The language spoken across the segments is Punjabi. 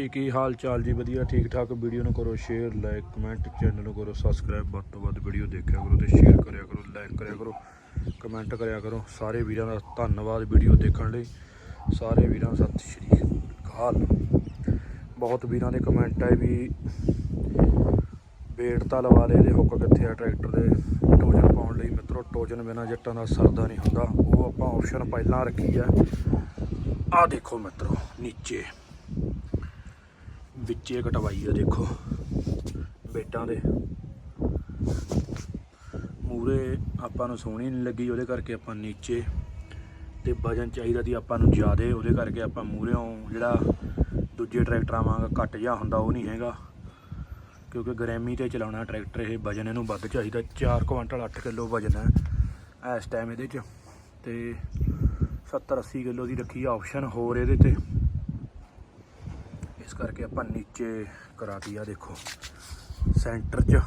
ਜੀ ਕੀ ਹਾਲ ਚਾਲ ਜੀ? ਵਧੀਆ, ਠੀਕ ਠਾਕ। ਵੀਡੀਓ ਨੂੰ ਕਰੋ ਸ਼ੇਅਰ ਲਾਈਕ ਕਮੈਂਟ ਚੈਨਲ ਨੂੰ ਕਰੋ ਸਬਸਕ੍ਰਾਈਬ ਵੱਧ ਤੋਂ ਵੱਧ ਵੀਡੀਓ ਦੇਖਿਆ ਕਰੋ ਤੇ ਸ਼ੇਅਰ ਕਰਿਆ ਕਰੋ ਲਾਈਕ ਕਰਿਆ ਕਰੋ ਕਮੈਂਟ ਕਰਿਆ ਕਰੋ। ਸਾਰੇ ਵੀਰਾਂ ਦਾ ਧੰਨਵਾਦ ਵੀਡੀਓ ਦੇਖਣ ਲਈ। ਸਾਰੇ ਵੀਰਾਂ ਦਾ ਸਤਿ ਸ਼੍ਰੀ ਅਕਾਲ। ਬਹੁਤ ਵੀਰਾਂ ਦੇ ਕਮੈਂਟ ਆਏ ਵੀ ਵੇਟ ਤਾਂ ਲਵਾ ਲਏ ਇਹਦੇ ਹੁੱਕ ਕਿੱਥੇ ਆ ਟਰੈਕਟਰ ਦੇ। ਟੋਜਨ ਪਾਉਣ ਲਈ ਮਿੱਤਰੋ, ਟੋਜਨ ਬਿਨਾ ਜੱਟਾਂ ਦਾ ਸਰਦਾ ਨਹੀਂ ਹੁੰਦਾ। ਉਹ ਆਪਾਂ ਆਪਸ਼ਨ ਪਹਿਲਾਂ ਰੱਖੀ ਆ। ਆ ਦੇਖੋ ਮਿੱਤਰੋ, ਨੀਚੇ। ਵਿੱਚੇ ਕਟਵਾਈ ਆ ਦੇਖੋ। ਬੇਟਾਂ ਦੇ। ਮੂਰੇ ਆਪਾਂ ਨੂੰ ਸੋਹਣੀ ਨਹੀਂ ਲੱਗੀ, ਉਹਦੇ ਕਰਕੇ ਆਪਾਂ ਨੀਚੇ ਤੇ ਵਜਨ ਚਾਹੀਦਾ ਦੀ ਆਪਾਂ ਨੂੰ ਜ਼ਿਆਦੇ, ਉਹਦੇ ਕਰਕੇ ਆਪਾਂ ਮੂਹਰੇੋਂ ਜਿਹੜਾ ਦੂਜੇ ਟਰੈਕਟਰਾਂ ਵਾਂਗ ਘੱਟ ਜਾ ਹੁੰਦਾ, ਉਹ ਨਹੀਂ ਹੈਗਾ। ਕਿਉਂਕਿ ਗਰੈਮੀ ਤੇ ਚਲਾਉਣਾ ਟਰੈਕਟਰ ਇਹ, ਵਜਨ ਇਹਨੂੰ ਵੱਧ ਚਾਹੀਦਾ। 4 ਕੁਇੰਟਲ 8 ਕਿਲੋ ਵਜਨ ਹੈ ਇਸ ਟਾਈਮ ਇਹਦੇ 'ਚ। ਤੇ 70 80 ਕਿਲੋ ਦੀ ਰੱਖੀ ਆਪਸ਼ਨ ਹੋਰ ਇਹਦੇ ਤੇ। ਇਸ ਕਰਕੇ ਆਪਾਂ ਨੀਚੇ ਕਰਾਤੀ ਆ, ਦੇਖੋ। ਸੈਂਟਰ 'ਚ।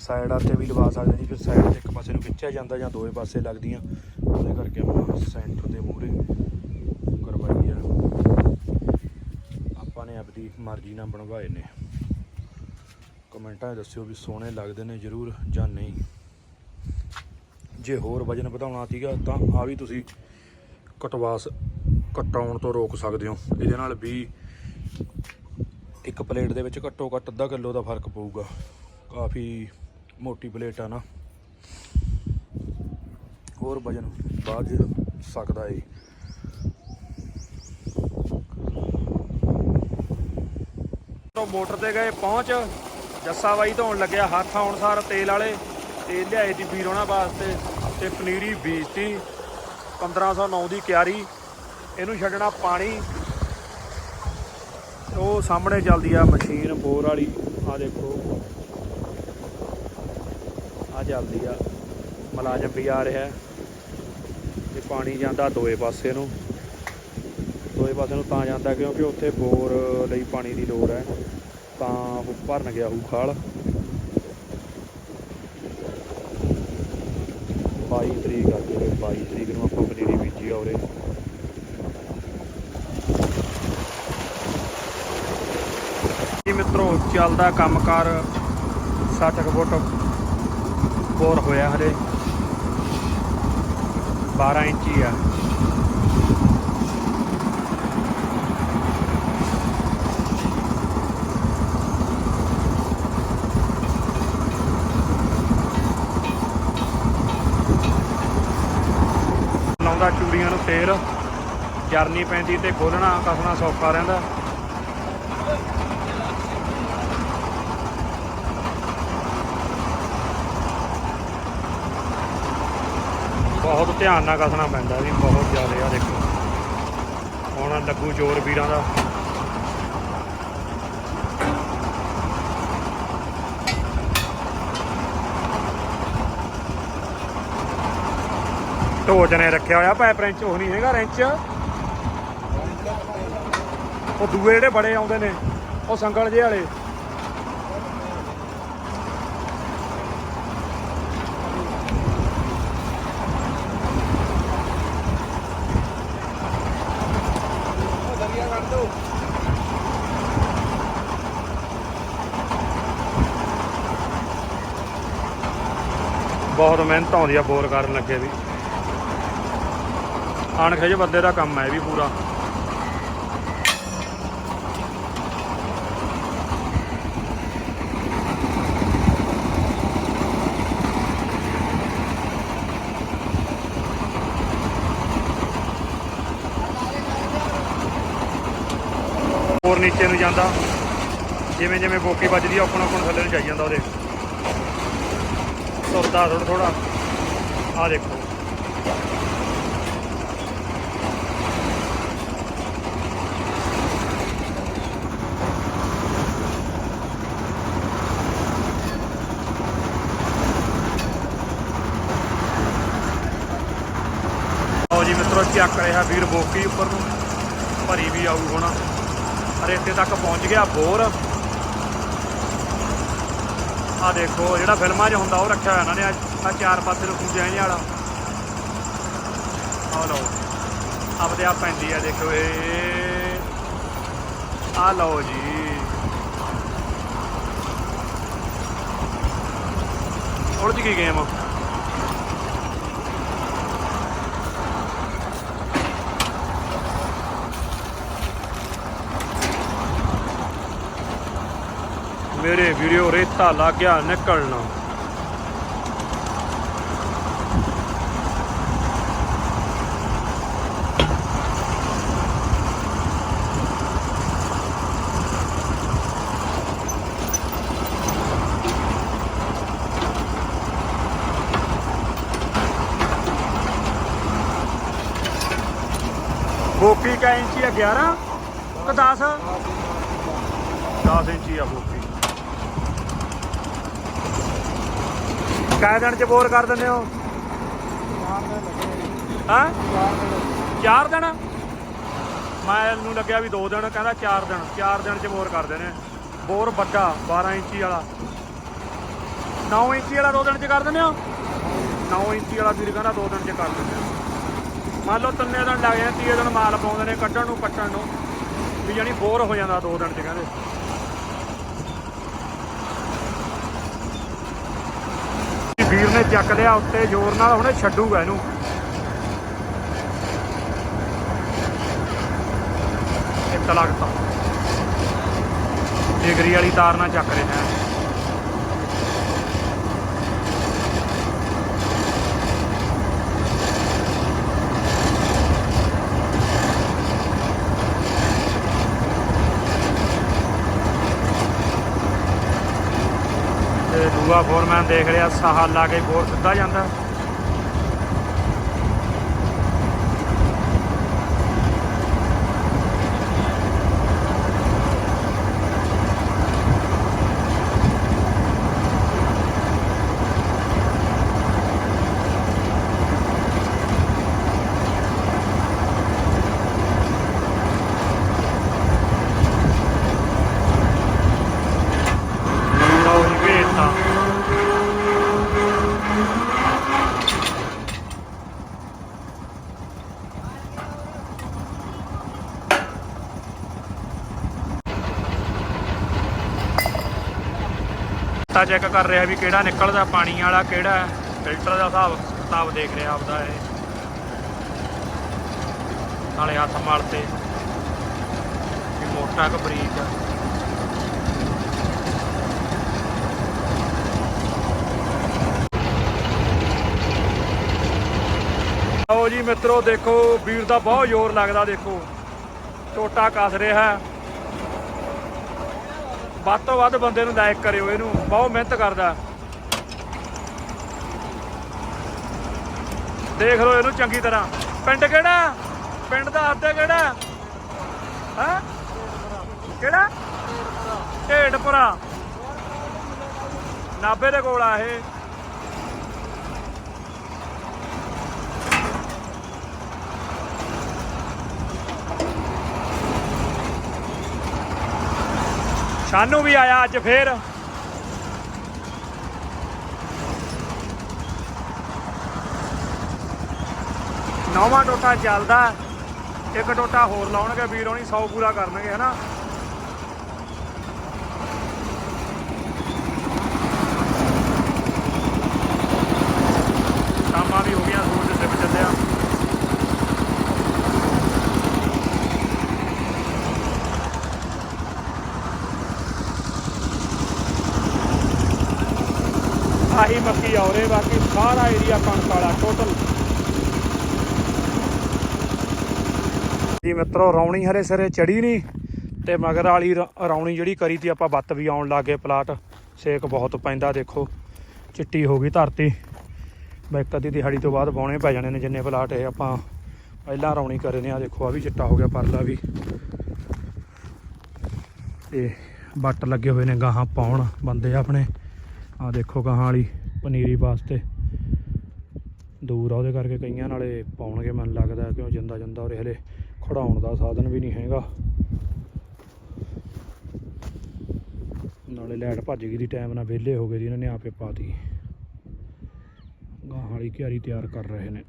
ਸਾਈਡਾਂ ਤੇ ਵੀ ਲਵਾ ਸਕਦੇ ਜੀ, ਫਿਰ ਸਾਈਡ ਤੇ ਇੱਕ ਪਾਸੇ ਨੂੰ ਖਿੱਚਿਆ ਜਾਂਦਾ ਜਾਂ ਦੋਵੇਂ ਪਾਸੇ ਲੱਗਦੀਆਂ। ਉਹਦੇ ਕਰਕੇ ਆਪਾਂ ਸੈਂਟਰ ਦੇ ਮੂਹਰੇ ਕਰਵਾਈ ਆ। ਆਪਾਂ ਨੇ ਆਪਦੀ ਮਰਜ਼ੀ ਨਾਲ ਬਣਵਾਏ ਨੇ। ਕਮੈਂਟਾਂ 'ਚ ਦੱਸਿਓ ਵੀ ਸੋਹਣੇ ਲੱਗਦੇ ਨੇ ਜ਼ਰੂਰ ਜਾਂ ਨਹੀਂ। ਜੇ ਹੋਰ ਵਜਨ ਵਧਾਉਣਾ ਸੀਗਾ ਤਾਂ ਆ ਵੀ ਤੁਸੀਂ ਕਟਵਾਸ ਕਟਾਉਣ ਤੋਂ ਰੋਕ ਸਕਦੇ ਹੋ। ਇਹਦੇ ਨਾਲ ਵੀ ਇੱਕ ਪਲੇਟ ਦੇ ਵਿੱਚ ਘੱਟੋ ਘੱਟ ਅੱਧਾ ਕਿਲੋ ਦਾ ਫ਼ਰਕ ਪਊਗਾ। ਕਾਫੀ ਮੋਟੀ ਪਲੇਟ ਆ ਨਾ। ਹੋਰ ਵਜਨ ਬਾਅਦ ਸਕਦਾ ਏ। ਤੋਂ ਮੋਟਰ ਤੇ ਗਏ, ਪਹੁੰਚ। ਜੱਸਾ ਬਾਈ ਧੋਣ ਲੱਗਿਆ, ਹੱਥ ਆਉਣ ਸਾਰ ਤੇਲ ਵਾਲੇ। ਤੇਲ ਲਿਆਏ ਦੀ ਵੀਰ ਉਹਨਾਂ ਵਾਸਤੇ ਤੇ ਪਨੀਰੀ ਬੀਜਤੀ। 1509 ਦੀ ਕਿਆਰੀ। ਇਹਨੂੰ ਛੱਡਣਾ ਪਾਣੀ। ਉਹ ਸਾਹਮਣੇ ਚੱਲਦੀ ਆ ਮਸ਼ੀਨ ਬੋਰ ਵਾਲੀ। ਆ ਦੇਖੋ। ਆ ਚੱਲਦੀ ਆ। ਮੁਲਾਜ਼ਮ ਵੀ ਆ ਰਿਹਾ। ਤੇ ਪਾਣੀ ਜਾਂਦਾ ਦੋਏ ਪਾਸੇ ਨੂੰ। ਦੋਏ ਪਾਸੇ ਨੂੰ ਤਾਂ ਜਾਂਦਾ ਕਿਉਂਕਿ ਉੱਥੇ ਬੋਰ ਲਈ ਪਾਣੀ ਦੀ ਲੋੜ ਹੈ। ਤਾਂ ਉਹ ਭਰਨ ਗਿਆ ਹੂ ਖਾਲ। 22 ਤਰੀਕ ਆ ਜਿਹੜੇ 22 ਤਰੀਕ ਨੂੰ ਆਪਾਂ ਪਨੀਰੀ ਬੀਜੀ ਆ ਉਰੇ ਜੀ ਮਿੱਤਰੋ ਚੱਲਦਾ ਕੰਮਕਾਰ। 60 ਕੁ ਫੁੱਟ ਬੋਰ ਹੋਇਆ ਹਰੇ 12 ਇੰਚੀ ਆ। ਲਾਉਂਦਾ ਚੂੜੀਆਂ ਨੂੰ ਤੇਲ ਜਰਨੀ ਪੈਂਦੀ ਤੇ ਖੋਲਣਾ ਕਸਣਾ ਸੌਖਾ ਰਹਿੰਦਾ। ਬਹੁਤ ਧਿਆਨ ਨਾਲ ਕਸਣਾ ਪੈਂਦਾ ਵੀ ਬਹੁਤ ਜ਼ਿਆਦਾ ਆ ਦੇਖੋ। ਹੁਣ ਲੱਗੂ ਜ਼ੋਰ ਵੀਰਾਂ ਦਾ। ਢੋਜ ਨੇ ਰੱਖਿਆ ਹੋਇਆ ਪਾਈਪ ਰੈਂਚ ਉਹ ਨਹੀਂ ਹੈਗਾ ਰੈਂਚ ਉਹ ਦੂਏ ਜਿਹੜੇ ਬੜੇ ਆਉਂਦੇ ਨੇ, ਉਹ ਸੰਗਲ ਜਿਹੇ ਵਾਲੇ। ਬਹੁਤ ਮਿਹਨਤ ਆਉਂਦੀ ਆ ਬੋਰ ਕਰਨ ਲੱਗੇ ਵੀ। ਅਣਖਿਜ ਬੰਦੇ ਦਾ ਕੰਮ ਹੈ ਵੀ ਪੂਰਾ। ਹੋਰ ਨੀਚੇ ਨੂੰ ਜਾਂਦਾ। ਜਿਵੇਂ ਜਿਵੇਂ ਬੋਕੀ ਵੱਜਦੀ ਆ ਆਪਣਾ ਆਪਣਾ ਥੱਲੇ ਨੂੰ ਜਾਈ ਜਾਂਦਾ ਉਹਦੇ। ਤੁਰਦਾ ਥੋੜਾ ਥੋੜਾ ਆ ਦੇਖੋ। ਆਓ ਜੀ ਮਿੱਤਰੋ, ਚੱਕ ਰਿਹਾ ਵੀਰ ਬੋਕੀ ਉੱਪਰ ਨੂੰ। ਭਰੀ ਵੀ ਆਊ ਹੁਣ। ਰੇਤੇ ਤੱਕ ਪਹੁੰਚ ਗਿਆ ਬੋਰ। ਆ ਦੇਖੋ, ਜਿਹੜਾ ਫਿਲਮਾਂ 'ਚ ਹੁੰਦਾ, ਉਹ ਰੱਖਿਆ ਹੋਇਆ ਇਹਨਾਂ ਨੇ। ਆ ਚਾਰ ਪਾਸੇ ਨੂੰ ਖੂਜਿਆ ਇਹਨੇ ਵਾਲਾ। ਆ ਲਓ। ਆਪਦੇ ਆਪ ਪੈਂਦੀ ਆ, ਦੇਖੋ ਇਹ। ਆ ਲਓ ਜੀ। ਉਲਝ ਗਈ ਗੇਮ ਮੇਰੇ ਵੀਡੀਓ ਰੇਤਾ ਲੱਗ ਨਿਕਲਣਾ। ਗੋਪੀ ਕਾ ਇੰਚੀ ਆ 11 ਕਿ 10 10 ਇੰਚੀ ਆ ਗੋਪੀ ਕਾਹ ਦਿਨ ਚ ਬੋਰ ਕਰ ਦਿੰਦੇ ਹੋ? ਹਾਂ? ਚਾਰ ਦਿਨ? ਮੈਨੂੰ ਲੱਗਿਆ ਵੀ 2 ਦਿਨ, ਕਹਿੰਦਾ 4 ਦਿਨ। 4 ਦਿਨ ਚ ਬੋਰ ਕਰਦੇ ਨੇ ਬੋਰ ਵੱਡਾ 12 ਇੰਚੀ ਵਾਲਾ। 9 ਇੰਚੀ ਵਾਲਾ 2 ਦਿਨ ਚ ਕਰ ਦਿੰਦੇ ਹੋ? 9 ਇੰਚੀ ਵਾਲਾ ਵੀਰ ਕਹਿੰਦਾ 2 ਦਿਨ ਚ ਕਰ ਦਿੰਦੇ ਹੋ। ਮੰਨ ਲਓ ਤਿੰਨੇ ਦਿਨ ਲੱਗ ਜਾਂਦੇ ਤੀਏ ਦਿਨ ਮਾਲ ਪਾਉਂਦੇ ਨੇ ਕੱਢਣ ਨੂੰ, ਕੱਟਣ ਨੂੰ। ਵੀ ਜਾਨੀ ਬੋਰ ਹੋ ਜਾਂਦਾ 2 ਦਿਨ ਚ ਕਹਿੰਦੇ। ਵੀਰ ਨੇ ਚੱਕ ਲਿਆ ਉੱਤੇ ਜ਼ੋਰ ਨਾਲ, ਹੁਣੇ ਛੱਡੂਗਾ ਇਹਨੂੰ। ਇੱਕ ਲੱਗਦਾ। ਡਿਗਰੀ ਵਾਲੀ ਤਾਰ ਨਾਲ ਚੱਕ ਰਿਹਾ ਹੈ ਤੇ ਦੂਆ ਫੋਰਮੈਨ ਦੇਖ ਰਿਹਾ ਸਾਹ ਲਾ ਕੇ ਬੋਰ ਸਿੱਧਾ ਜਾਂਦਾ ਲਓ ਜੀ ਭੇਜਤਾ ਤਾਂ ਚੈੱਕ ਕਰ ਰਿਹਾ ਵੀ ਕਿਹੜਾ ਨਿਕਲਦਾ, ਪਾਣੀ ਵਾਲਾ ਕਿਹੜਾ ਫਿਲਟਰ ਦਾ ਹਿਸਾਬ ਕਿਤਾਬ ਦੇਖ ਰਿਹਾ ਆਪਦਾ ਇਹ। ਨਾਲੇ ਹੱਥ ਮਲ ਤੇ ਵੀ ਮੋਟਾ ਕਿ ਬਰੀਕ ਆ ਆਓ ਜੀ ਮਿੱਤਰੋ, ਦੇਖੋ, ਵੀਰ ਦਾ ਬਹੁਤ ਜ਼ੋਰ ਲੱਗਦਾ, ਦੇਖੋ। ਟੋਟਾ ਕੱਸ ਰਿਹਾ ਹੈ। ਵੱਧ ਤੋਂ ਵੱਧ ਬੰਦੇ ਨੂੰ ਲਾਇਕ ਕਰਿਓ, ਇਹਨੂੰ ਬਹੁਤ ਮਿਹਨਤ ਕਰਦਾ। ਦੇਖ ਲਓ ਇਹਨੂੰ ਚੰਗੀ ਤਰ੍ਹਾਂ। ਪਿੰਡ ਕਿਹੜਾ? ਪਿੰਡ ਦਾ ਅੱਧੇ ਕਿਹੜਾ? ਹੈ? ਕਿਹੜਾ? ਢੇਡਪੁਰਾ ਨਾਬੇ ਦੇ ਕੋਲ ਆ ਇਹ। ਸ਼ਾਨੂ ਵੀ ਆਇਆ ਅੱਜ ਫੇਰ। ਨੌਵਾਂ ਟੋਟਾ ਚੱਲਦਾ ਇੱਕ ਟੋਟਾ ਹੋਰ ਲਾਉਣਗੇ, ਵੀਰ ਹੋਣੀ 100 ਪੂਰਾ ਕਰਨਗੇ, ਹਨਾ? ਸ਼ਾਮਾਂ ਵੀ ਹੋ ਗਈਆਂ, ਸੂਰਜ ਡਿੱਬ ਚੱਲਿਆ। ਆਹੀ ਮੱਕੀ ਆਉਰੇ ਬਾਕੀ ਸਾਰਾ ਏਰੀਆ ਕਣਕ ਵਾਲਾ ਟੋਟਲ ਜੀ ਮਿੱਤਰੋ, ਰੌਣੀ ਹਰੇ ਸਿਰੇ ਚੜੀ ਨਹੀਂ, ਤੇ ਮਗਰ ਵਾਲੀ ਰ- ਰੌਣੀ ਜਿਹੜੀ ਕਰੀ ਤੀ, ਆਪਾਂ ਬੱਤ ਵੀ ਆਉਣ ਲੱਗੇ ਪਲਾਟ। ਸੇਕ ਬਹੁਤ ਪੈਂਦਾ, ਦੇਖੋ, ਚਿੱਟੀ ਹੋ ਗਈ ਧਰਤੀ। ਮੈਂ ਇੱਕ ਅੱਧੀ ਦਿਹਾੜੀ ਤੋਂ ਬਾਅਦ ਬਾਉਣੇ ਪੈ ਜਾਣੇ ਨੇ ਜਿੰਨੇ ਪਲਾਟ, ਇਹ ਆਪਾਂ ਪਹਿਲਾਂ ਰੌਣੀ ਕਰੇ ਨੇ ਆ ਦੇਖੋ ਆ ਵੀ ਚਿੱਟਾ ਹੋ ਗਿਆ ਪਰਲਾ ਵੀ। ਤੇ ਬੱਟ ਲੱਗੇ ਹੋਏ ਨੇ ਗਾਹਾਂ ਪਾਉਣ, ਬੰਦੇ ਆਪਣੇ। ਆ ਦੇਖੋ ਗਾਹਾਂ ਵਾਲੀ ਪਨੀਰੀ ਵਾਸਤੇ। ਦੂਰ ਆ ਉਹਦੇ ਕਰਕੇ ਕਈਆਂ ਨਾਲੇ ਪਾਉਣਗੇ ਮੈਨੂੰ ਲੱਗਦਾ, ਕਿਉਂ ਜਿੰਦਾ ਜਿੰਦਾ ਉਰੇ ਹਲੇ ਖੜਾਉਣ ਦਾ ਸਾਧਨ ਵੀ ਨਹੀਂ ਹੈਗਾ। ਨਾਲੇ ਲਾਈਟ ਭੱਜ ਗਈ ਦੀ ਟਾਈਮ ਨਾਲ ਵਿਹਲੇ ਹੋ ਗਏ ਜੀ ਇਹਨਾਂ ਨੇ ਆਪੇ ਪਾਤੀ ਗਾਹਾਂ ਵਾਲੀ ਕਿਆਰੀ ਤਿਆਰ ਕਰ ਰਹੇ ਨੇ।